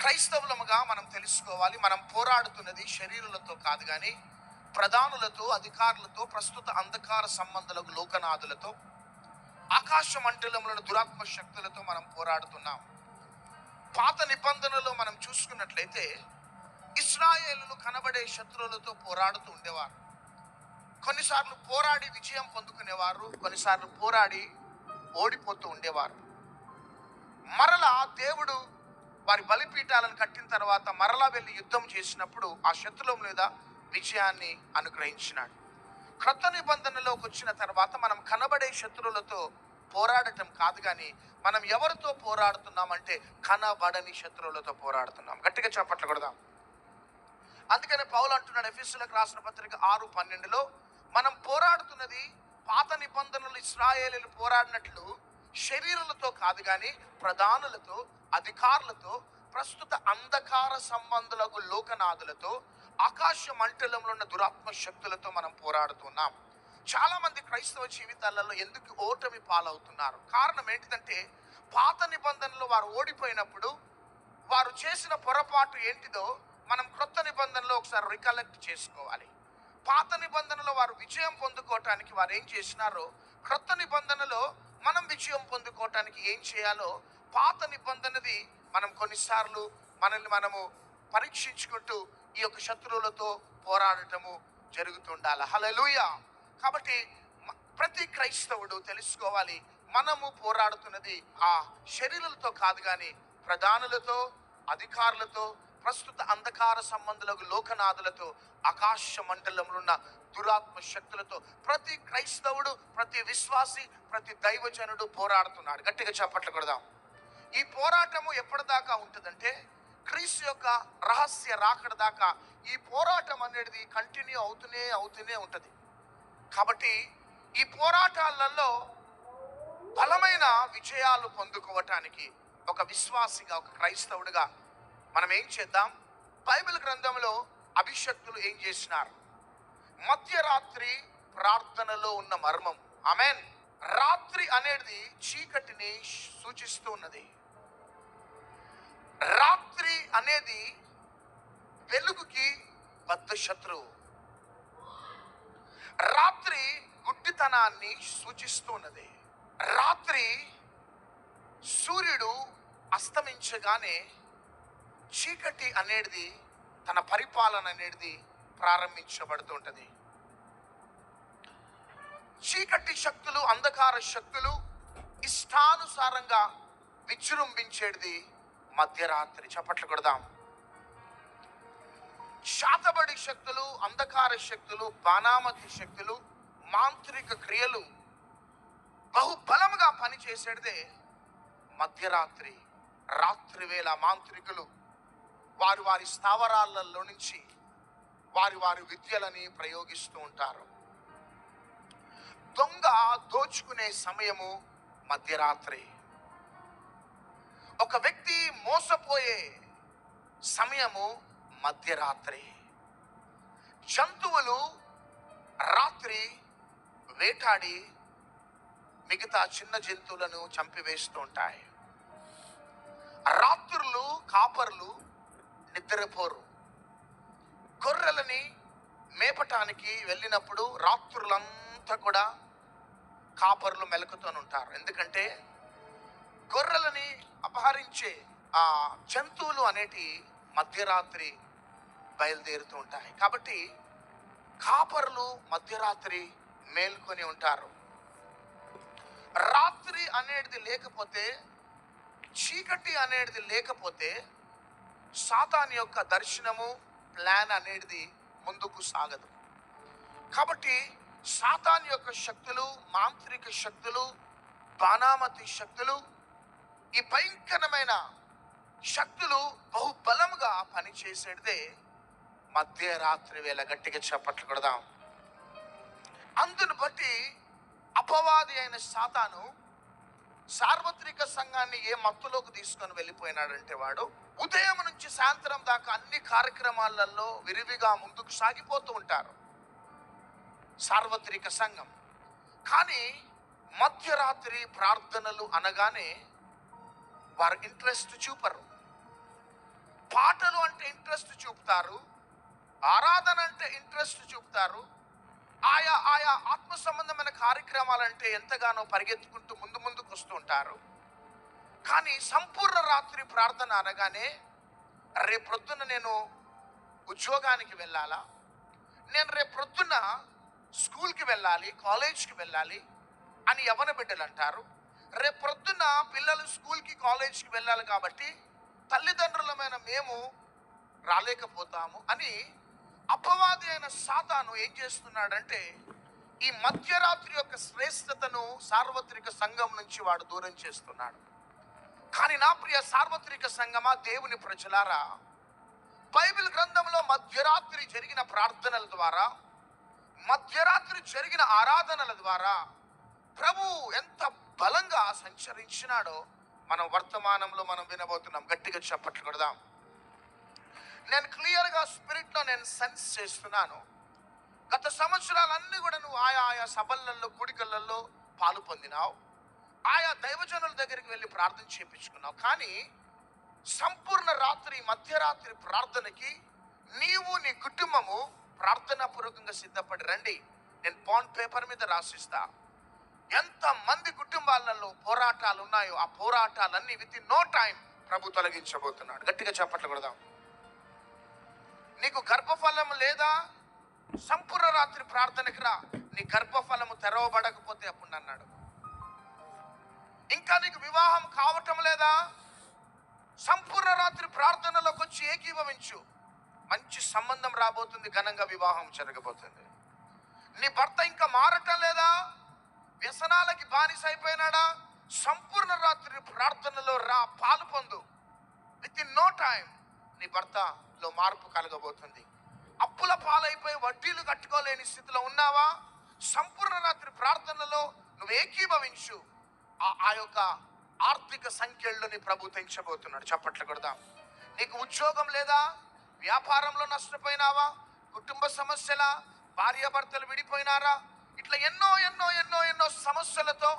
క్రైస్తవులముగా మనం తెలుసుకోవాలి. మనం పోరాడుతున్నది శరీరులతో కాదు కానీ ప్రధానులతో అధికారులతో ప్రస్తుత అంధకార సంబంధాలకు లోకనాథులతో ఆకాశ మండలములను దురాత్మ శక్తులతో మనం పోరాడుతున్నాం. పాత నిబంధనలో మనం చూసుకున్నట్లయితే ఇస్రాయేలులు కనబడే శత్రువులతో పోరాడుతూ ఉండేవారు. కొన్నిసార్లు పోరాడి విజయం పొందుకునేవారు కొన్నిసార్లు పోరాడి ఓడిపోతూ ఉండేవారు. మరలా దేవుడు వారి బలిపీఠాలను కట్టిన తర్వాత మరలా వెళ్ళి యుద్ధం చేసినప్పుడు ఆ శత్రులం మీద విజయాన్ని అనుగ్రహించినాడు. క్రొత్త నిబంధనలోకి వచ్చిన తర్వాత మనం కనబడే శత్రువులతో పోరాడటం కాదు కానీ మనం ఎవరితో పోరాడుతున్నామంటే కనబడని శత్రువులతో పోరాడుతున్నాం. గట్టిగా చెప్పట్లు కొడదాం. అందుకనే పౌలు అంటున్నాడు ఎఫీసులకు రాసిన పత్రిక ఆరు పన్నెండులో మనం పోరాడుతున్నది పాత నిబంధనలు ఇస్రాయేలీలు పోరాడినట్లు శరీరాలతో కాదు కానీ ప్రధానులతో అధికారులతో ప్రస్తుత అంధకార సంబంధులకు లోకనాథులతో ఆకాశ మంటలంలో ఉన్న దురాత్మ శక్తులతో మనం పోరాడుతున్నాం. చాలా మంది క్రైస్తవ జీవితాలలో ఎందుకు ఓటమి పాలవుతున్నారు? కారణం ఏంటిదంటే పాత నిబంధనలు వారు ఓడిపోయినప్పుడు వారు చేసిన పొరపాటు ఏంటిదో మనం క్రొత్త నిబంధనలో ఒకసారి రికలెక్ట్ చేసుకోవాలి. పాత నిబంధనలో వారు విజయం పొందుకోవటానికి వారు ఏం చేసినారో క్రొత్త నిబంధనలో మనం విజయం పొందుకోవటానికి ఏం చేయాలో పాత నిబంధనది మనం కొన్నిసార్లు మనల్ని మనము పరీక్షించుకుంటూ ఈ యొక్క శత్రువులతో పోరాడటము జరుగుతుండాలి. హలలుయ కాబట్టి ప్రతి క్రైస్తవుడు తెలుసుకోవాలి మనము పోరాడుతున్నది ఆ శరీరులతో కాదు కానీ ప్రధానులతో అధికారులతో ప్రస్తుత అంధకార సంబంధులకు లోకనాథులతో ఆకాశ మండలంలో ఉన్న దురాత్మ శక్తులతో ప్రతి క్రైస్తవుడు ప్రతి విశ్వాసి ప్రతి దైవజనుడు పోరాడుతున్నాడు. గట్టిగా చప్పట్లు కొడదాం. ఈ పోరాటము ఎప్పటిదాకా ఉంటుందంటే క్రీస్తు యొక్క రహస్య రాకడ దాకా ఈ పోరాటం అనేది కంటిన్యూ అవుతూనే అవుతూనే ఉంటుంది. కాబట్టి ఈ పోరాటాలలో బలమైన విజయాలు పొందుకోవటానికి ఒక విశ్వాసిగా ఒక క్రైస్తవుడిగా మనం ఏం చేద్దాం? బైబిల్ గ్రంథంలో అభిషక్తులు ఏం చేసినారు? మధ్యరాత్రి ప్రార్థనలో ఉన్న మర్మం. ఆమెన్. రాత్రి అనేది చీకటిని సూచిస్తూ ఉన్నది. రాత్రి అనేది వెలుగుకి బద్ద శత్రువు. రాత్రి గుడ్డితనాన్ని సూచిస్తూ ఉన్నది. రాత్రి సూర్యుడు అస్తమించగానే చీకటి అనేది తన పరిపాలన అనేది ప్రారంభించబడుతుంటది. చీకటి శక్తులు అంధకార శక్తులు ఇష్టానుసారంగా విజృంభించేది మధ్యరాత్రి. చప్పట్లు కొడదాం. శాతబడి శక్తులు అంధకార శక్తులు బాణామతి శక్తులు మాంత్రిక క్రియలు బహుబలముగా పనిచేసేదే మధ్యరాత్రి రాత్రి వేళ మాంత్రికులు. వారి వారి స్థావరాలలో నుంచి వారి వారి విద్యలని ప్రయోగిస్తూ ఉంటారు. దొంగ దోచుకునే సమయము మధ్యరాత్రి. ఒక వ్యక్తి మోసపోయే సమయము మధ్యరాత్రి. జంతువులు రాత్రి వేటాడి మిగతా చిన్న జంతువులను చంపివేస్తూ ఉంటాయి. రాత్రులు కాపర్లు నిద్రపోరు. గొర్రెలని మేపటానికి వెళ్ళినప్పుడు రాత్రులంతా కూడా కాపర్లు మెలకుతూనే ఉంటారు ఎందుకంటే గొర్రెలని అపహరించే ఆ జంతువులు అనేటి మధ్యరాత్రి బయలుదేరుతూ ఉంటాయి. కాబట్టి కాపర్లు మధ్యరాత్రి మేల్కొని ఉంటారు. రాత్రి అనేది లేకపోతే చీకటి అనేది లేకపోతే సాతాన్ యొక్క దర్శనము ప్లాన్ అనేది ముందుకు సాగదు. కాబట్టి సాతాన్ యొక్క శక్తులు మాంత్రిక శక్తులు బాణామతి శక్తులు ఈ భయంకరమైన శక్తులు బహుబలముగా పనిచేసేదే మధ్యరాత్రి వేళ గట్టిగా చప్పట్లు కొడదాం. అందును బట్టి అపవాది అయిన సాతాను సార్వత్రిక సంఘాన్ని ఏ మత్తులోకి తీసుకొని వెళ్ళిపోయినాడంటే వాడు ఉదయం నుంచి సాయంత్రం దాకా అన్ని కార్యక్రమాలలో విరివిగా ముందుకు సాగిపోతూ ఉంటారు. సార్వత్రిక సంఘం. కానీ మధ్యరాత్రి ప్రార్థనలు అనగానే వారు ఇంట్రెస్ట్ చూపరు. పాటలు అంటే ఇంట్రెస్ట్ చూపుతారు. ఆరాధన అంటే ఇంట్రెస్ట్ చూపుతారు. ఆయా ఆయా ఆత్మ సంబంధమైన కార్యక్రమాలంటే ఎంతగానో పరిగెత్తుకుంటూ ముందు ముందుకు వస్తూ ఉంటారు. కానీ సంపూర్ణ రాత్రి ప్రార్థన అనగానే రేపొద్దున నేను ఉద్యోగానికి వెళ్ళాలా? నేను రేపొద్దున స్కూల్కి వెళ్ళాలి కాలేజ్కి వెళ్ళాలి అని యవన బిడ్డలు అంటారు. రేపొద్దున పిల్లలు స్కూల్కి కాలేజ్కి వెళ్ళాలి కాబట్టి తల్లిదండ్రులమైన మేము రాలేకపోతాము అని అపవాది అయిన సాతాను ఏం చేస్తున్నాడంటే ఈ మధ్యరాత్రి యొక్క శ్రేష్టతను సార్వత్రిక సంఘం నుంచి వాడు దూరం చేస్తున్నాడు. కానీ నా ప్రియ సార్వత్రిక సంగమా దేవుని ప్రజలారా బైబిల్ గ్రంథంలో మధ్యరాత్రి జరిగిన ప్రార్థనల ద్వారా మధ్యరాత్రి జరిగిన ఆరాధనల ద్వారా ప్రభు ఎంత బలంగా సంచరించినాడో మనం వర్తమానంలో మనం వినబోతున్నాం. గట్టిగా చప్పట్లు కొడదాం. నేను క్లియర్గా స్పిరిట్లో నేను సెన్స్ చేస్తున్నాను. గత సంవత్సరాలన్నీ కూడా నువ్వు ఆయా ఆయా సభలలో కూడికలలో పాలు పొందినావు. ఆయా దైవజనుల దగ్గరికి వెళ్ళి ప్రార్థన చేయించుకున్నావు. కానీ సంపూర్ణ రాత్రి మధ్యరాత్రి ప్రార్థనకి నీవు నీ కుటుంబము ప్రార్థనా పూర్వకంగా సిద్ధపడి రండి. నేను బాండ్ పేపర్ మీద రాసిస్తా. ఎంత మంది కుటుంబాలలో పోరాటాలు ఉన్నాయో ఆ పోరాటాలన్నీ విత్ ఇన్ నో టైం ప్రభు తొలగించబోతున్నాడు. గట్టిగా చెప్పట్లు కొడదాం. నీకు గర్భఫలం లేదా? సంపూర్ణ రాత్రి ప్రార్థనకి రా. నీ గర్భఫలము తెరవబడకపోతే అప్పుడు అన్నాడు ఇంకా నీకు వివాహం కావటం లేదా? సంపూర్ణ రాత్రి ప్రార్థనలోకి వచ్చి ఏకీభవించు. మంచి సంబంధం రాబోతుంది ఘనంగా వివాహం జరగబోతుంది. నీ భర్త ఇంకా మారటం లేదా? వ్యసనాలకి బానిస అయిపోయినాడా? సంపూర్ణ రాత్రి ప్రార్థనలో రా పాలు పొందు. విత్ ఇన్ నో టైం నీ భర్తలో మార్పు కలగబోతుంది. అప్పుల పాలైపోయి వడ్డీలు కట్టుకోలేని స్థితిలో ఉన్నావా? సంపూర్ణ రాత్రి ప్రార్థనలో నువ్వు ఏకీభవించు. ఆ యొక్క ఆర్థిక సంఖ్యల్లోని ప్రభు తెంచబోతున్నాడు. చప్పట్లు కొడదాం. నీకు ఉద్యోగం లేదా? వ్యాపారంలో నష్టపోయినావా? కుటుంబ సమస్యల భార్యాభర్తలు విడిపోయినారా? ఇట్లా ఎన్నో ఎన్నో ఎన్నో ఎన్నో సమస్యలతో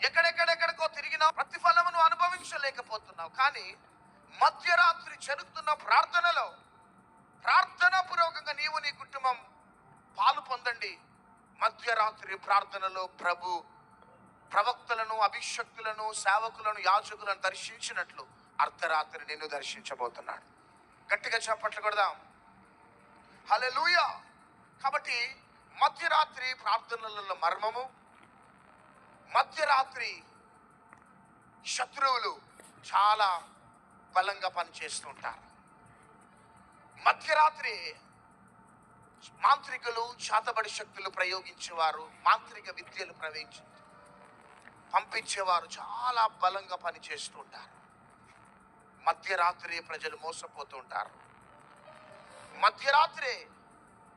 ఎక్కడెక్కడెక్కడికో తిరిగినా ప్రతిఫలమును అనుభవించలేకపోతున్నావు. కానీ మధ్యరాత్రి జరుగుతున్న ప్రార్థనలో ప్రార్థన పూర్వకంగా నీవు నీ కుటుంబం పాలు పొందండి. మధ్యరాత్రి ప్రార్థనలో ప్రభు ప్రవక్తలను అభిషక్తులను సేవకులను యాజకులను దర్శించినట్లు అర్ధరాత్రి నిన్ను దర్శించబోతున్నాడు. గట్టిగా చప్పట్లు కొడదాం. హల్లెలూయా! కాబట్టి మధ్యరాత్రి ప్రార్థనలలో మర్మము మధ్యరాత్రి శత్రువులు చాలా బలంగా పనిచేస్తుంటారు మధ్యరాత్రి మాంత్రికులు శాతబడి శక్తులు ప్రయోగించేవారు మాంత్రిక విద్యలు ప్రవేశించారు పంపించేవారు చాలా బలంగా పనిచేస్తుంటారు. మధ్యరాత్రి ప్రజలు మోసపోతుంటారు. మధ్యరాత్రి మధ్యరాత్రే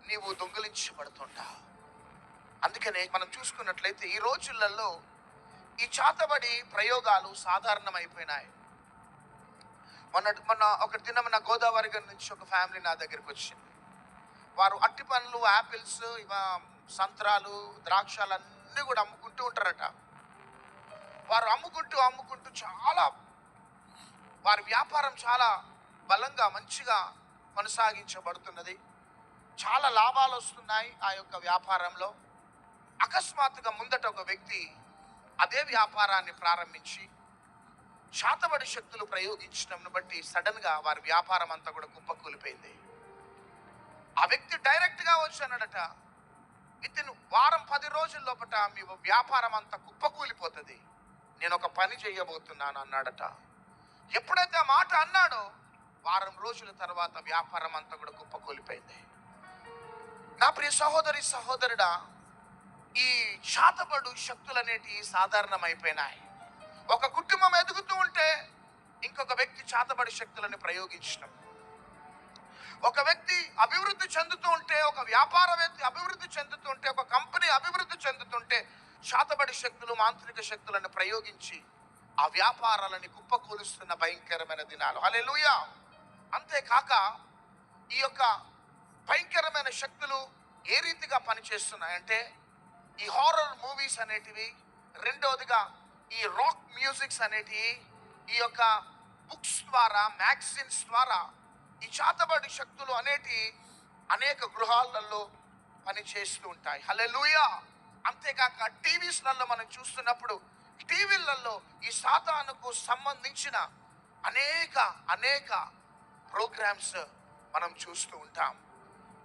నీవు దొంగిలించబడుతుంటావు. అందుకనే మనం చూసుకున్నట్లయితే ఈ రోజులలో ఈ చాతబడి ప్రయోగాలు సాధారణమైపోయినాయి. మొన్న మొన్న ఒక దినం నా గోదావరి గారి నుంచి ఒక ఫ్యామిలీ నా దగ్గరికి వచ్చింది. వారు అట్టి పండ్లు యాపిల్స్ ఇవ సంత్రాలు ద్రాక్షలు అన్నీ కూడా అమ్ముకుంటూ ఉంటారట. వారు అమ్ముకుంటూ అమ్ముకుంటూ చాలా వారి వ్యాపారం చాలా బలంగా మంచిగా కొనసాగించబడుతున్నది. చాలా లాభాలు వస్తున్నాయి ఆ యొక్క వ్యాపారంలో. అకస్మాత్తుగా ముందట ఒక వ్యక్తి అదే వ్యాపారాన్ని ప్రారంభించి శాతబడి శక్తులు ప్రయోగించడం బట్టి సడన్గా వారి వ్యాపారం అంతా కూడా కుప్పకూలిపోయింది. ఆ వ్యక్తి డైరెక్ట్గా వచ్చానడట విత్ ఇన్ వారం పది రోజుల లోపల మీ వ్యాపారం అంతా కుప్పకూలిపోతుంది. నేను ఒక పని చేయబోతున్నాను అన్నాడట. ఎప్పుడైతే ఆ మాట అన్నాడో వారం రోజుల తర్వాత వ్యాపారం అంతా కూడా కుప్పకూలిపోయింది. నా ప్రియ సహోదరి సహోదరుడా ఈ చాతబడు శక్తులు అనేటివి సాధారణమైపోయినాయి. ఒక కుటుంబం ఎదుగుతూ ఉంటే ఇంకొక వ్యక్తి చాతబడి శక్తులను ప్రయోగించడం. ఒక వ్యక్తి అభివృద్ధి చెందుతూ ఉంటే ఒక వ్యాపారవేత్త అభివృద్ధి చెందుతూ ఉంటే ఒక కంపెనీ అభివృద్ధి చెందుతుంటే శాతబడి శక్తులు మాంత్రిక శక్తులను ప్రయోగించి ఆ వ్యాపారాలని కుప్పకూలుస్తున్న భయంకరమైన దినాలు. హల్లెలూయా! అంతేకాక ఈ యొక్క భయంకరమైన శక్తులు ఏ రీతిగా పనిచేస్తున్నాయంటే ఈ హారర్ మూవీస్ అనేటివి రెండవదిగా ఈ రాక్ మ్యూజిక్స్ అనేటివి ఈ యొక్క బుక్స్ ద్వారా మ్యాగజైన్స్ ద్వారా ఈ చాతబడి శక్తులు అనేటి అనేక గృహాలలో పని ఉంటాయి. హలే లూయా అంతేకాక టీవీస్లలో మనం చూస్తున్నప్పుడు టీవీలలో ఈ సాతానుకు సంబంధించిన అనేక అనేక ప్రోగ్రామ్స్ మనం చూస్తూ ఉంటాం.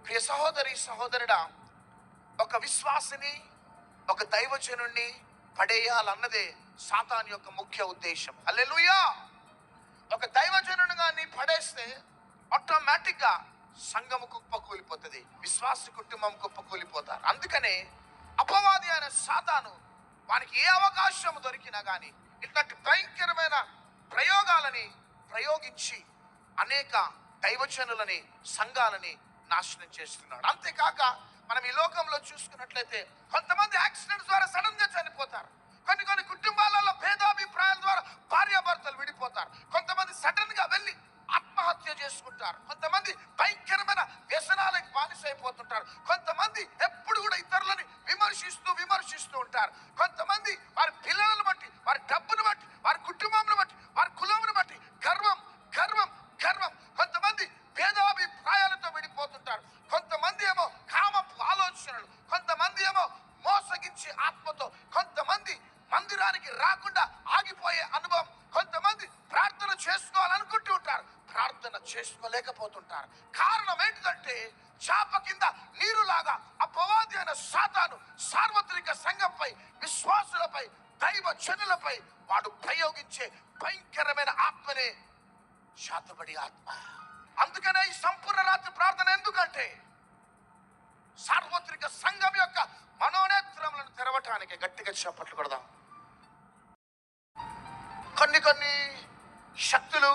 ప్రియ సహోదరి సహోదరుడా ఒక విశ్వాసిని ఒక దైవజనుణ్ణి పడేయాలన్నదే సాతాన్ యొక్క ముఖ్య ఉద్దేశం. అల్లెలుయా ఒక దైవజనుడుగా నీ పడేస్తే ఆటోమేటిక్గా సంఘము కుప్పకూలిపోతుంది. విశ్వాస కుటుంబం కుప్పకూలిపోతారు. అందుకనే అపవాది అయిన సాతాను వానికి ఏ అవకాశం దొరికినా కానీ ఇట్లాంటి భయంకరమైన ప్రయోగాలని ప్రయోగించి అనేక దైవజనులని సంఘాలని నాశనం చేస్తున్నాడు. అంతేకాక మనం ఈ లోకంలో చూసుకున్నట్లయితే కొంతమంది యాక్సిడెంట్ ద్వారా సడన్గా చనిపోతారు. కొన్ని కొన్ని కుటుంబాలలో భేదాభిప్రాయాల ద్వారా భార్యాభర్తలు విడిపోతారు. కొంతమంది సడన్గా వెళ్ళి ఆత్మహత్య చేసుకుంటారు. కొంతమంది భయంకరమైన వ్యసనాలకు బానిసైపోతుంటారు. కొంతమంది ఎప్పుడు కూడా ఇతరులని విమర్శిస్తూ విమర్శిస్తూ ఉంటారు. కొంతమంది వారి పిల్లలను బట్టి వారి డబ్బును బట్టి వారి కుటుంబంను బట్టి వారి కులమును బట్టి గర్వం గర్వం గర్వం. కొంతమంది భేదాభిప్రాయాలతో విడిపోతుంటారు. కొంతమంది ఏమో కామపు ఆలోచనలు. కొంతమంది ఏమో మోసగించి ఆత్మతో. కొంతమంది మందిరానికి రాకుండా ఆగిపోయే అనుభవం కొంతమంది ప్రార్థన చేసుకోవాలనుకుంటూ ఉంటారు ప్రార్థన చేసుకోలేకపోతుంటారు కారణం ఏంటంటే చాప కింద నీరులాగా అపవాది అయిన సాతాను సార్వత్రిక సంఘంపై విశ్వాసులపై దైవ జనులపై వాడు ప్రయోగించే భయంకరమైన ఆత్మనే శాతబడి ఆత్మ. అందుకనే ఈ సంపూర్ణ రాత్రి ప్రార్థన ఎందుకంటే సార్వత్రిక సంఘం యొక్క మనోనేత్రములను తెరవటానికి గట్టిగా చేపట్లు కొడదాం. కొన్ని కొన్ని శక్తులు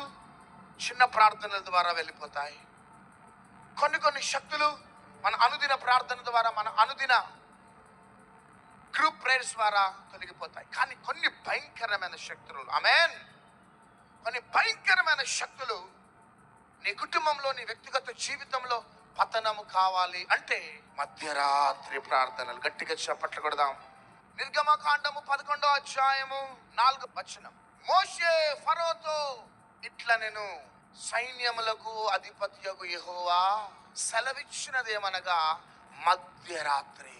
చిన్న ప్రార్థనల ద్వారా వెళ్ళిపోతాయి. కొన్ని కొన్ని శక్తులు మన అనుదిన ప్రార్థన ద్వారా మన అనుదిన గ్రూప్ ప్రేయర్స్ ద్వారా తొలగిపోతాయి. కానీ కొన్ని భయంకరమైన శక్తులు ఆమెన్ కొన్ని భయంకరమైన శక్తులు నీ కుటుంబంలో నీ వ్యక్తిగత జీవితంలో పతనము కావాలి అంటే మధ్యరాత్రి ప్రార్థనలు. గట్టిగా చప్పట్లు కొడదాం. నిర్గమకాండము పదకొండో అధ్యాయము నాలుగు వచనం. మోషే ఫరోతో ఇట్ల నేను సైన్యములకు అధిపత్యకు యెహోవా సెలవిచ్చినదేమనగా మధ్యరాత్రి.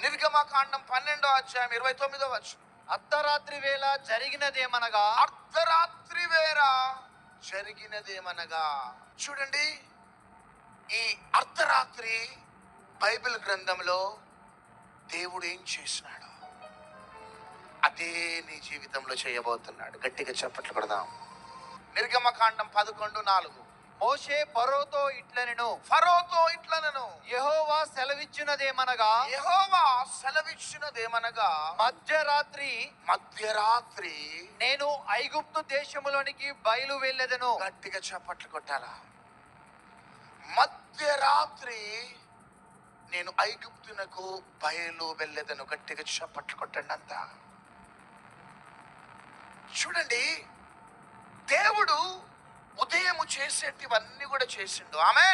నిర్గమకాండం పన్నెండో అధ్యాయం ఇరవై తొమ్మిదో వచనం. అర్ధరాత్రి వేళ జరిగినదేమనగా అర్ధరాత్రి వేర జరిగినదేమనగా. చూడండి ఈ అర్ధరాత్రి బైబిల్ గ్రంథంలో దేవుడు ఏం చేసినాడు? అదే నీ జీవితంలో చేయబోతున్నాడు. గట్టిగా చప్పట్లు కొడదాం. నిర్గమకాండం పదకొండు నాలుగు. మోషే ఫరోతో ఇట్లనెను. ఫరోతో ఇట్లనను. యెహోవా సెలవిచ్చినదేమనగా? యెహోవా సెలవిచ్చినదేమనగా? మధ్యరాత్రి మధ్యరాత్రి నేను ఐగుప్తు దేశములోనికి బయలు వెళ్ళెదను. గట్టిగా చప్పట్లు కొట్టాలా? మధ్యరాత్రి నేను ఐగుప్తునకు బయలు వెళ్ళేదను. గట్టిగా చప్పట్లు కొట్టండి అంతా చూడండి దేవుడు ఉదయము చేసేటివన్నీ కూడా చేసిండు. ఆమె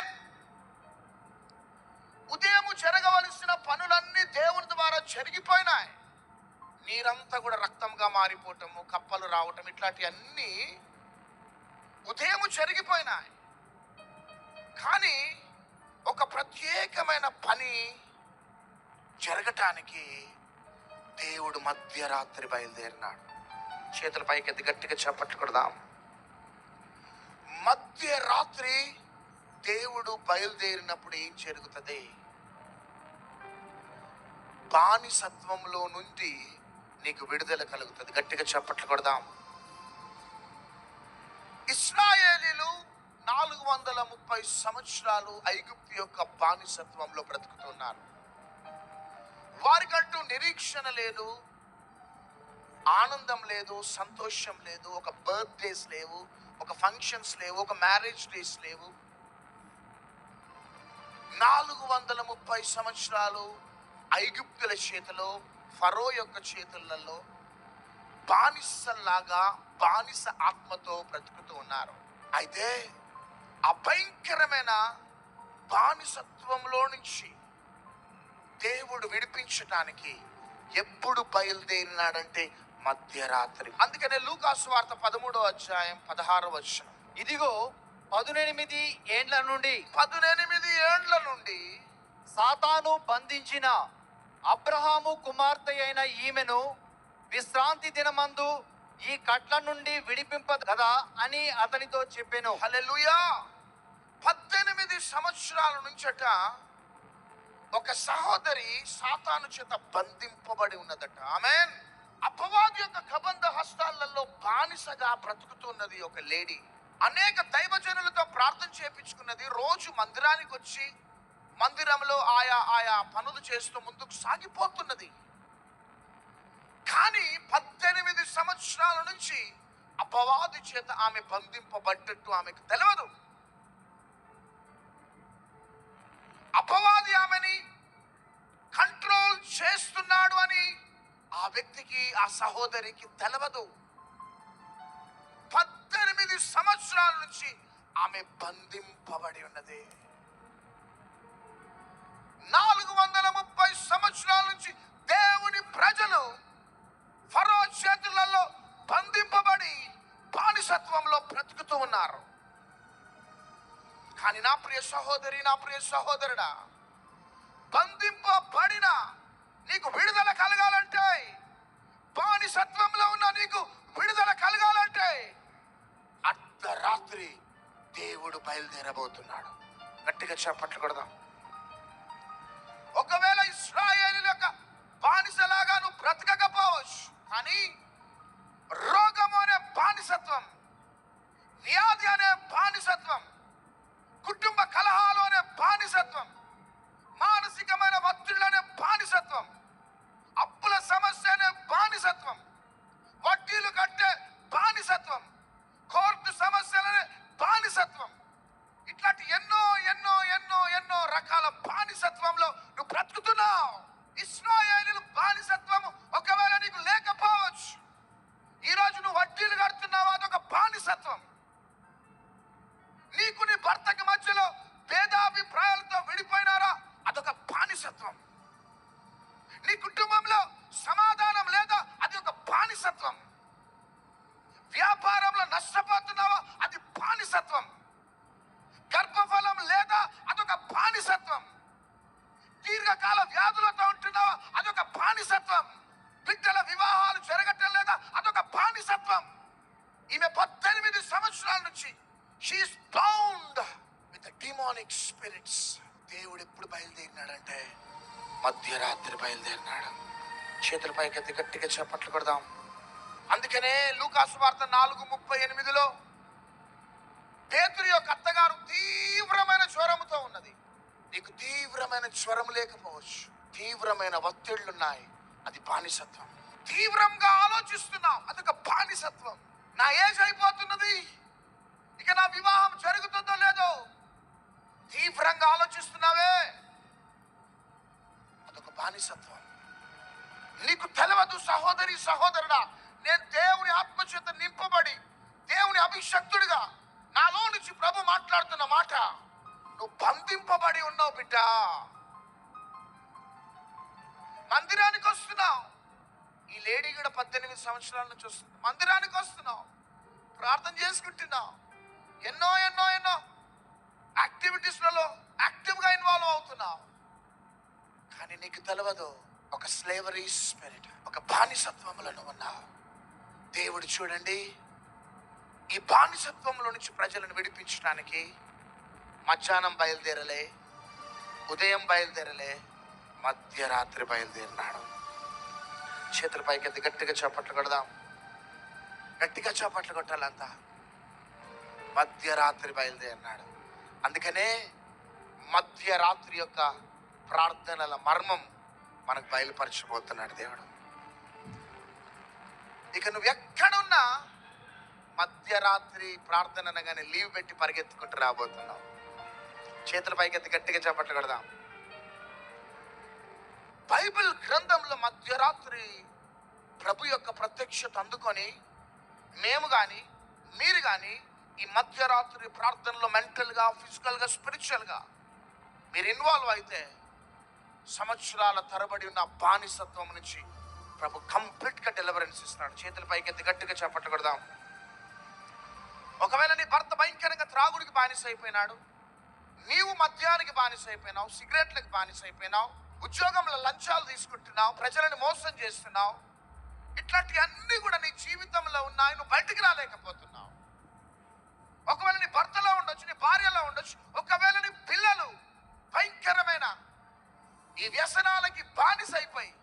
ఉదయము జరగవలసిన పనులన్నీ దేవుని ద్వారా జరిగిపోయినాయి. నీరంతా కూడా రక్తంగా మారిపోవటము కప్పలు రావటం ఇట్లాంటివన్నీ ఉదయము జరిగిపోయినాయి. కానీ ఒక ప్రత్యేకమైన పని జరగటానికి దేవుడు మధ్యరాత్రి బయలుదేరినాడు. చేతుల పైకి ఎత్తి గట్టిగా చప్పట్లు మధ్యరాత్రి దేవుడు బయలుదేరినప్పుడు ఏం జరుగుతుంది? బానిసత్వంలో నుండి నీకు విడుదల కలుగుతుంది. గట్టిగా చప్పట్లు కొడదాం. ఇస్రాయేలీలు నాలుగు వందల ముప్పై సంవత్సరాలు ఐగుప్తు యొక్క బానిసత్వంలో బ్రతుకుతున్నారు. వారికంటూ నిరీక్షణ లేదు ఆనందం లేదు సంతోషం లేదు ఒక బర్త్డేస్ లేవు. ఒక ఫంక్షన్స్ లేవు ఒక మ్యారేజ్ డేస్ లేవు. నాలుగు వందల ముప్పై సంవత్సరాలు ఐగుప్తుల చేతిలో ఫరో యొక్క చేతులలో బానిసల్లాగా బానిస ఆత్మతో బ్రతుకుతూ ఉన్నారు. అయితే అభయంకరమైన బానిసత్వంలో నుంచి దేవుడు విడిపించడానికి ఎప్పుడు బయలుదేరినాడంటే మధ్యరాత్రి. అందుకనే లూకాసు వార్త పదమూడో అధ్యాయం పదహారో వచనం. ఇదిగో పదునెనిమిది ఏండ్ల నుండి పదునెనిమిది ఏండ్ల నుండి సాతాను బంధించిన అబ్రహాము కుమార్తె అయిన ఈమెను విశ్రాంతి దినమందు ఈ కట్ల నుండి విడిపింప కదా అని అతనితో చెప్పాను. హలెలుయా పద్దెనిమిది సంవత్సరాల నుంచట ఒక సహోదరి సాతాను చేత బంధింపబడి ఉన్నదట. ఆమెన్! అపవాది యొక్క కబంధ హస్తాలలో బానిసగా బ్రతుకుతున్నది ఒక లేడీ. అనేక దైవజనులతో ప్రార్థన చేపించుకున్నది రోజు మందిరానికి వచ్చి మందిరంలో ఆయా ఆయా పనులు చేస్తూ ముందుకు సాగిపోతున్నది. కానీ పద్దెనిమిది సంవత్సరాల నుంచి అపవాది చేత ఆమె బంధింపబడ్డట్టు ఆమెకు తెలియదు అపవాది ఆమెని కంట్రోల్ చేస్తున్నాడు అని ఆ వ్యక్తికి ఆ సహోదరికి తెలవదు. పద్దెనిమిది సంవత్సరాల నుంచి ఆమె బంధింపబడి ఉన్నది. నాలుగు వందల ముప్పై సంవత్సరాల నుంచి దేవుని ప్రజలు ఫరో చేతులలో బంధింపబడి బానిసత్వంలో బ్రతుకుతూ ఉన్నారు. కానీ నా ప్రియ సహోదరి నా ప్రియ సహోదరుడా చేతుల పైకెత్తి గట్టిగా చేపట్లు కొడదాం. అందుకనే లూకాసు వార్త నాలుగు ముప్పై ఎనిమిదిలో పేతురు యొక్క అత్తగారు తీవ్రమైన జ్వరముతో ఉన్నది. నీకు తీవ్రమైన జ్వరం లేకపోవచ్చు. తీవ్రమైన ఒత్తిళ్ళున్నాయి అది బానిసత్వం. తీవ్రంగా ఆలోచిస్తున్నావు. అదొక బానిసత్వం. నా ఏజ్ అయిపోతున్నది. ఇక నా వివాహం జరుగుతుందో లేదో తీవ్రంగా ఆలోచిస్తున్నావే. అదొక బానిసత్వం. నీకు తెలవదు సహోదరి సహోదరుడా నేను దేవుని ఆత్మచేత నింపబడి దేవుని అభిషక్తుడిగా నాలో నుంచి ప్రభు మాట్లాడుతున్న మాట నువ్వు బంధింపబడి ఉన్నావు బిడ్డ. మందిరానికి వస్తున్నావు. ఈ లేడీ కూడా పద్దెనిమిది సంవత్సరాల నుంచి వస్తుంది మందిరానికి వస్తున్నావు. ప్రార్థన చేసుకుంటున్నావు. ఎన్నో ఎన్నో ఎన్నో యాక్టివిటీస్లలో యాక్టివ్గా ఇన్వాల్వ్ అవుతున్నావు. కానీ నీకు తెలియదు ఒక స్లేవరీ స్పిరిట్ ఒక బానిసత్వంలో నువ్వు ఉన్నావు. దేవుడు చూడండి ఈ బానిసత్వంలో నుంచి ప్రజలను విడిపించడానికి మధ్యాహ్నం బయలుదేరలే ఉదయం బయలుదేరలే మధ్యరాత్రి బయలుదేరినాడు. చేతుల పైకెత్తి గట్టిగా చప్పట్లు కొడదాం. గట్టిగా చప్పట్లు కొట్టాలంతా. మధ్యరాత్రి బయలుదేరినాడు. అందుకనే మధ్యరాత్రి యొక్క ప్రార్థనల మర్మం మనకు బయలుపరచబోతున్నాడు దేవుడు. ఇక నువ్వు ఎక్కడున్నా మధ్యరాత్రి ప్రార్థన అనగానే లీవ్ పెట్టి పరిగెత్తుకుంటూ రాబోతున్నావు. చేతుల పైకెత్తి గట్టిగా చప్పట్లు బైబిల్ గ్రంథంలో మధ్యరాత్రి ప్రభు యొక్క ప్రత్యక్షత అందుకొని మేము కానీ మీరు కానీ ఈ మధ్యరాత్రి ప్రార్థనలో మెంటల్గా ఫిజికల్గా స్పిరిచువల్గా మీరు ఇన్వాల్వ్ అయితే సంవత్సరాల తరబడి ఉన్న బానిసత్వం నుంచి ప్రభు కంప్లీట్గా డెలివరెన్స్ ఇస్తున్నాడు. చేతుల పైకి ఎత్తి గట్టిగా చేపట్టకూడదాం ఒకవేళ నీ భర్త భయంకరంగా త్రాగుడికి బానిస అయిపోయినాడు నీవు మద్యానికి బానిస అయిపోయినావు సిగరెట్లకు బానిస అయిపోయినావు ఉద్యోగంలో లంచాలు తీసుకుంటున్నావు ప్రజలను మోసం చేస్తున్నావు ఇట్లాంటివన్నీ కూడా నీ జీవితంలో ఉన్నాయి నువ్వు బయటికి రాలేకపోతున్నావు. ఒకవేళ నీ భర్తలో ఉండొచ్చు నీ భార్యలో ఉండొచ్చు ఒకవేళ నీ పిల్లలు భయంకరమైన ఈ వ్యసనాలకి బానిస అయిపోయి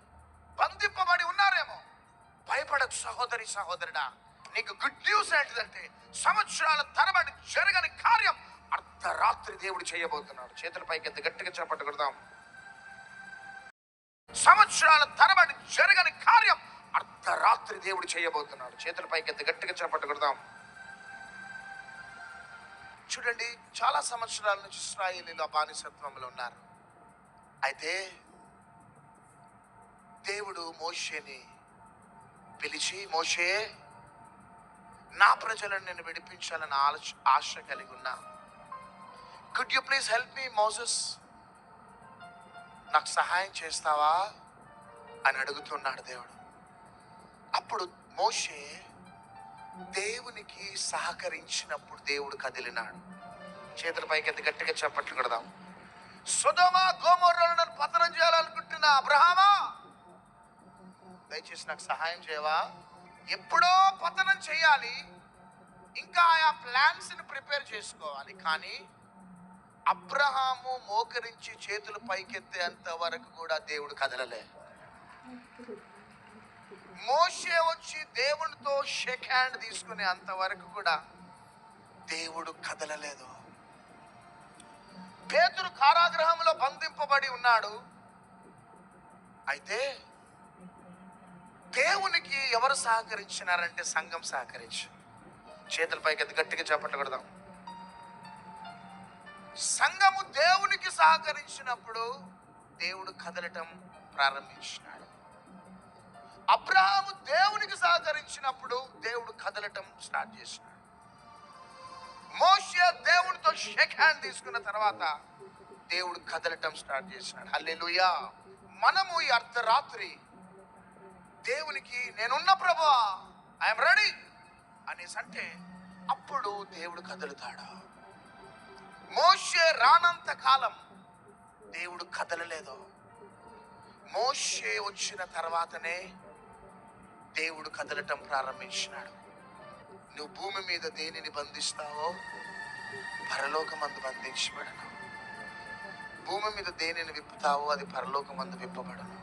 బంధింపబడి ఉన్నారేమో. భయపడకు సహోదరి సహోదరుడా. నీకు గుడ్ న్యూస్ ఏంటిదంటే సంవత్సరాల తరబడి జరగని కార్యం అర్ధరాత్రి దేవుడు చేయబోతున్నాడు. చేతుల పైకి ఎంత గట్టిగా చేపట్టు సంవత్సరాల తరబడి జరగని కార్యం అర్ధరాత్రి దేవుడు చేయబోతున్నాడు. చేతుల పైకి ఎంత గట్టిగా చేపట్టు చూడండి చాలా సంవత్సరాల నుంచి ఇస్రాయేలీలు బానిసత్వంలో ఉన్నారు. అయితే దేవుడు మోషేని పిలిచి మోషే నా ప్రజలను నేను విడిపించాలని ఆలోచ ఆశ కలిగి ఉన్నా. Could you please help me Moses నాకు సహాయం చేస్తావా? అని అడుగుతున్నాడు దేవుడు. అప్పుడు మోషే దేవునికి సహకరించినప్పుడు దేవుడు కదిలినాడు. చేతుల పైకి ఎంత గట్టిగా చప్పట్లు కొడదాం. సుధమా గోమోర్రలను పతనం చేయాలనుకుంటున్నా అబ్రహామా? దయచేసి నాకు సహాయం చేయవా? ఎప్పుడో పతనం చేయాలి ఇంకా ఆయా ప్లాన్స్ని ప్రిపేర్ చేసుకోవాలి కానీ అబ్రహాము మోకరించి చేతులు పైకెత్తేంత వరకు కూడా దేవుడు కదలలే. మోషే వచ్చి దేవునితో షేక్ హ్యాండ్ తీసుకునే అంతవరకు కూడా దేవుడు కదలలేదు. పేతురు కారాగృహంలో బంధింపబడి ఉన్నాడు. అయితే దేవునికి ఎవరు సహకరించినారంటే సంఘం సహకరించు చేతుల పైకి గట్టిగా చేపట్లు కొడదాం. సంఘము దేవునికి సహకరించినప్పుడు దేవుడు కదలటం ప్రారంభించినాడు. అబ్రహాము దేవునికి సహకరించినప్పుడు దేవుడు కదలటం స్టార్ట్ చేసినాడు. మోషే దేవుడితో షేక్ హ్యాండ్ తీసుకున్న తర్వాత దేవుడు కదలటం స్టార్ట్ చేసినాడు హల్లెలుయా. మనము ఈ అర్ధరాత్రి దేవునికి నేనున్న ప్రభా ఐఎమ్ రెడీ అనేసి అంటే అప్పుడు దేవుడు కదులుతాడు. మోషే రానంత కాలం దేవుడు కదలలేదు. మోషే వచ్చిన తర్వాతనే దేవుడు కదలటం ప్రారంభించినాడు. నువ్వు భూమి మీద దేనిని బంధిస్తావో పరలోకమందు బంధించబడను. భూమి మీద దేనిని విప్పుతావో అది పరలోకమందు విప్పబడను.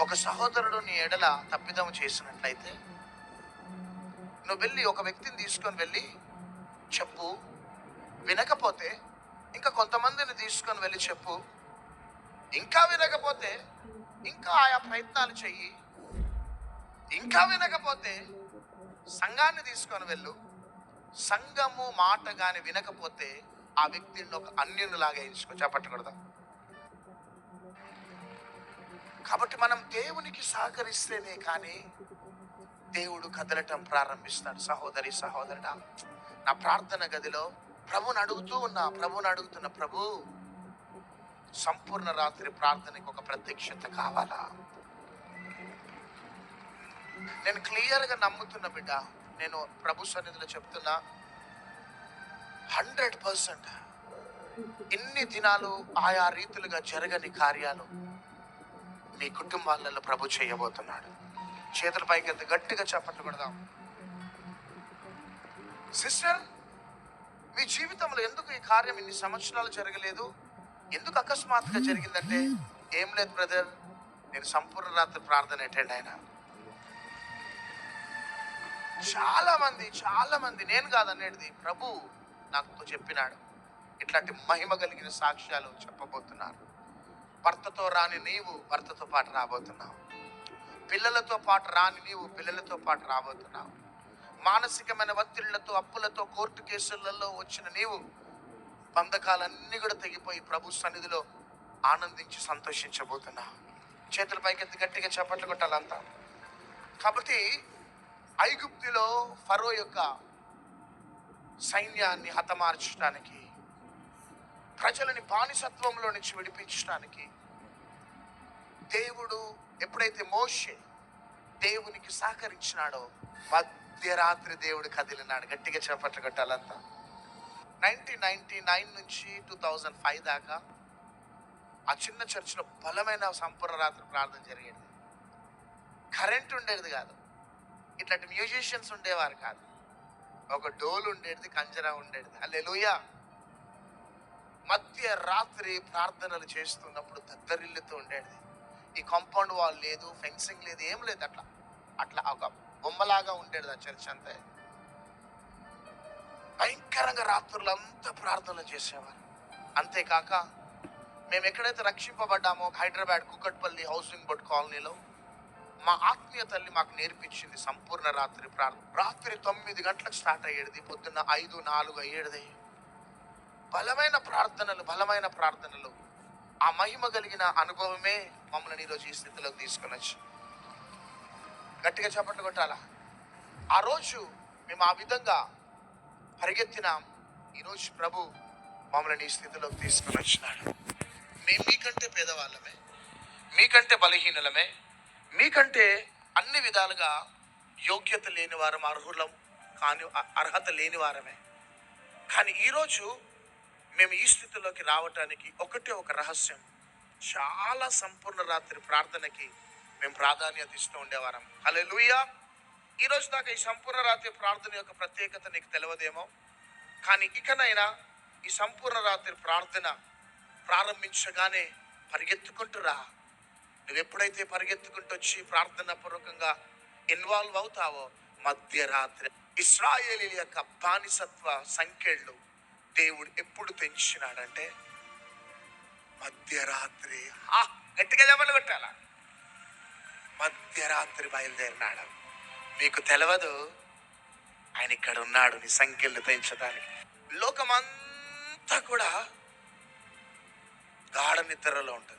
ఒక సహోదరుడు నీ ఎడల తప్పిదం చేసినట్లయితే నువ్వు వెళ్ళి ఒక వ్యక్తిని తీసుకొని వెళ్ళి చెప్పు. వినకపోతే ఇంకా కొంతమందిని తీసుకొని వెళ్ళి చెప్పు. ఇంకా వినకపోతే ఇంకా ఆయా ప్రయత్నాలు చెయ్యి. ఇంకా వినకపోతే సంఘాన్ని తీసుకొని వెళ్ళు. సంఘము మాట కానీ వినకపోతే ఆ వ్యక్తిని ఒక అన్యునిలాగా ఎంచుకో చెప్పట్టకూడదా కాబట్టి మనం దేవునికి సహకరిస్తేనే కానీ దేవుడు కదలటం ప్రారంభిస్తాడు. సహోదరి సహోదరుడా నా ప్రార్థన గదిలో ప్రభుని అడుగుతూ ఉన్నా ప్రభుని అడుగుతున్న ప్రభు సంపూర్ణ రాత్రి ప్రార్థనకు ఒక ప్రత్యక్షత కావాలా? నేను క్లియర్గా నమ్ముతున్న బిడ్డ. నేను ప్రభు సన్నిధిలో చెప్తున్నా హండ్రెడ్ పర్సెంట్ ఇన్ని దినాలు ఆయా రీతులుగా జరగని కార్యాలు మీ కుటుంబాలలో ప్రభు చేయబోతున్నాడు. చేతుల పైకి ఎంత గట్టిగా చప్పట్లు కొడదాం. సిస్టర్ మీ జీవితంలో ఎందుకు ఈ కార్యం ఇన్ని సంవత్సరాలు జరగలేదు? ఎందుకు అకస్మాత్తుగా జరిగిందంటే? ఏం లేదు బ్రదర్ నేను సంపూర్ణ రాత్రి ప్రార్థన అటెండ్ అయినా. చాలా మంది చాలా మంది నేను కాదనేది ప్రభు నాకు చెప్పినాడు. ఇట్లాంటి మహిమ కలిగిన సాక్ష్యాలు చెప్పబోతున్నారు. భర్తతో రాని నీవు భర్తతో పాటు రాబోతున్నావు. పిల్లలతో పాటు రాని నీవు పిల్లలతో పాటు రాబోతున్నావు. మానసికమైన ఒత్తిళ్ళతో అప్పులతో కోర్టు కేసులలో వచ్చిన నీవు బంధకాలన్నీ కూడా తెగిపోయి ప్రభు సన్నిధిలో ఆనందించి సంతోషించబోతున్నావు. చేతుల పైకెత్తి గట్టిగా చప్పట్లు కొట్టాలంతా కాబట్టి ఐగుప్తిలో ఫరో యొక్క సైన్యాన్ని హతమార్చడానికి ప్రజలని బానిసత్వంలో నుంచి విడిపించడానికి దేవుడు ఎప్పుడైతే మోషే దేవునికి సహకరించినాడో మధ్యరాత్రి దేవుడు కదిలినాడు. గట్టిగా చేపట్లు కొట్టాలంతా. నైన్టీన్ నైన్టీ నైన్ నుంచి టూ థౌజండ్ ఫైవ్ దాకా ఆ చిన్న చర్చిలో బలమైన సంపూర్ణ రాత్రి ప్రార్థన జరిగేది. కరెంట్ ఉండేది కాదు. ఇట్లాంటి మ్యూజిషియన్స్ ఉండేవారు కాదు. ఒక డోల్ ఉండేది కంజరా ఉండేది. అల్లెలుయా మధ్య రాత్రి ప్రార్థనలు చేస్తున్నప్పుడు దద్దరిల్లుతూ ఉండేది. ఈ కాంపౌండ్ వాల్ లేదు ఫెన్సింగ్ లేదు ఏం లేదు అట్లా. అట్లా ఒక బొమ్మలాగా ఉండేది ఆ చర్చ్ అంతే. భయంకరంగా రాత్రులు అంతా ప్రార్థనలు చేసేవారు. అంతేకాక మేము ఎక్కడైతే రక్షింపబడ్డామో హైదరాబాద్ కుక్కట్పల్లి హౌసింగ్ బోర్డ్ కాలనీలో మా ఆత్మీయ తల్లి మాకు నేర్పించింది సంపూర్ణ రాత్రి ప్రార్థన. రాత్రి తొమ్మిది గంటలకు స్టార్ట్ అయ్యేది. పొద్దున్న ఐదు నాలుగు అయ్యేది బలమైన ప్రార్థనలు బలమైన ప్రార్థనలు. ఆ మహిమ కలిగిన అనుభవమే మమ్మల్ని ఈరోజు ఈ స్థితిలోకి తీసుకునొచ్చు గట్టిగా చప్పట్లు కొట్టాలా? ఆ రోజు మేము ఆ విధంగా పరిగెత్తినాం. ఈరోజు ప్రభు మమ్మల్ని ఈ స్థితిలోకి తీసుకుని వచ్చినాడు మేము మీకంటే పేదవాళ్ళమే. మీకంటే బలహీనలమే. మీకంటే అన్ని విధాలుగా యోగ్యత లేని వారం అర్హులం కానీ అర్హత లేని వారమే కానీ ఈరోజు మేము ఈ స్థితిలోకి రావటానికి ఒకటే ఒక రహస్యం. చాలా సంపూర్ణ రాత్రి ప్రార్థనకి మేము ప్రాధాన్యత ఇస్తూ ఉండేవారం. హలో లూయా ఈరోజు దాకా ఈ సంపూర్ణ రాత్రి ప్రార్థన యొక్క ప్రత్యేకత నీకు తెలియదేమో. కానీ ఇకనైనా ఈ సంపూర్ణ రాత్రి ప్రార్థన ప్రారంభించగానే పరిగెత్తుకుంటురా నువ్వు ఎప్పుడైతే పరిగెత్తుకుంటూ వచ్చి ప్రార్థన పూర్వకంగా ఇన్వాల్వ్ అవుతావో మధ్యరాత్రి ఇస్రాయేలీ యొక్క బానిసత్వ సంఖ్యలు దేవుడు ఎప్పుడు తెంచినాడంటే మధ్యరాత్రి. ఆ, గట్టిగా దెబ్బలు కొట్టాల? మధ్యరాత్రి బయలుదేరినాడు. మీకు తెలియదు ఆయన ఇక్కడ ఉన్నాడు నీ సంఖ్యలు తెంచడానికి లోకమంతా కూడా గాఢ నిద్రలో ఉంటుంది.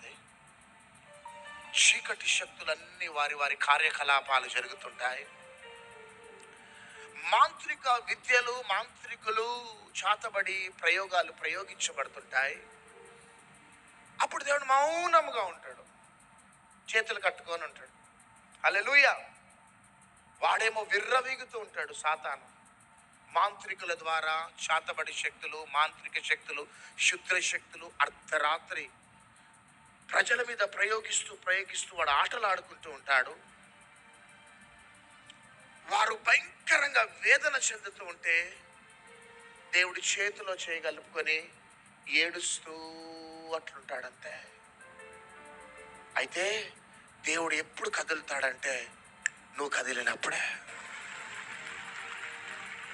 చీకటి శక్తులన్నీ వారి వారి కార్యకలాపాలు జరుగుతుంటాయి. మాంత్రిక విద్యలు మాంత్రికులు చాతబడి ప్రయోగాలు ప్రయోగించబడుతుంటాయి. అప్పుడు దేవుడు మౌనముగా ఉంటాడు. చేతులు కట్టుకొని ఉంటాడు. అలెలుయ వాడేమో విర్రవీగుతూ ఉంటాడు సాతాను. మాంత్రికుల ద్వారా చాతబడి శక్తులు మాంత్రిక శక్తులు క్షుద్ర శక్తులు అర్ధరాత్రి ప్రజల మీద ప్రయోగిస్తూ ప్రయోగిస్తూ వాడు ఆటలు ఆడుకుంటూ ఉంటాడు. వారు భయంకరంగా వేదన చెందుతూ ఉంటే దేవుడి చేతిలో చేయగలుపుకొని ఏడుస్తూ అట్లుంటాడంతే. అయితే దేవుడు ఎప్పుడు కదులుతాడంటే నువ్వు కదిలినప్పుడే.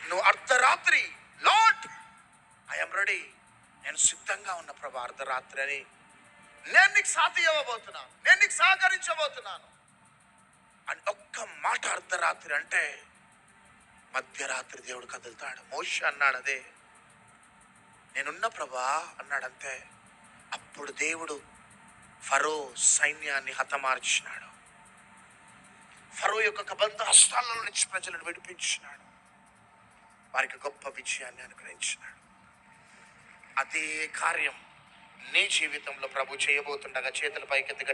నువ్వు అర్ధరాత్రి లాట్ ఐఎమ్ రెడీ. నేను సిద్ధంగా ఉన్న ప్రభా అర్ధరాత్రి అని నేను నీకు సాతి ఇవ్వబోతున్నాను. నేను నీకు సహకరించబోతున్నాను. అని ఒక్క మాట అర్ధరాత్రి అంటే మధ్యరాత్రి దేవుడు కదులుతాడు. మోష అన్నాడు అదే. నేనున్న ప్రభా అన్నాడంతే. అప్పుడు దేవుడు ఫరో సైన్యాన్ని హతమార్చినాడు. ఫరో యొక్క కబంధ హస్తాలలో నుంచి ప్రజలను విడిపించినాడు. వారికి గొప్ప విజయాన్ని అనుగ్రహించినాడు. అదే కార్యం నీ జీవితంలో ప్రభు చేయబోతుండగా చేతుల పైకెత్తి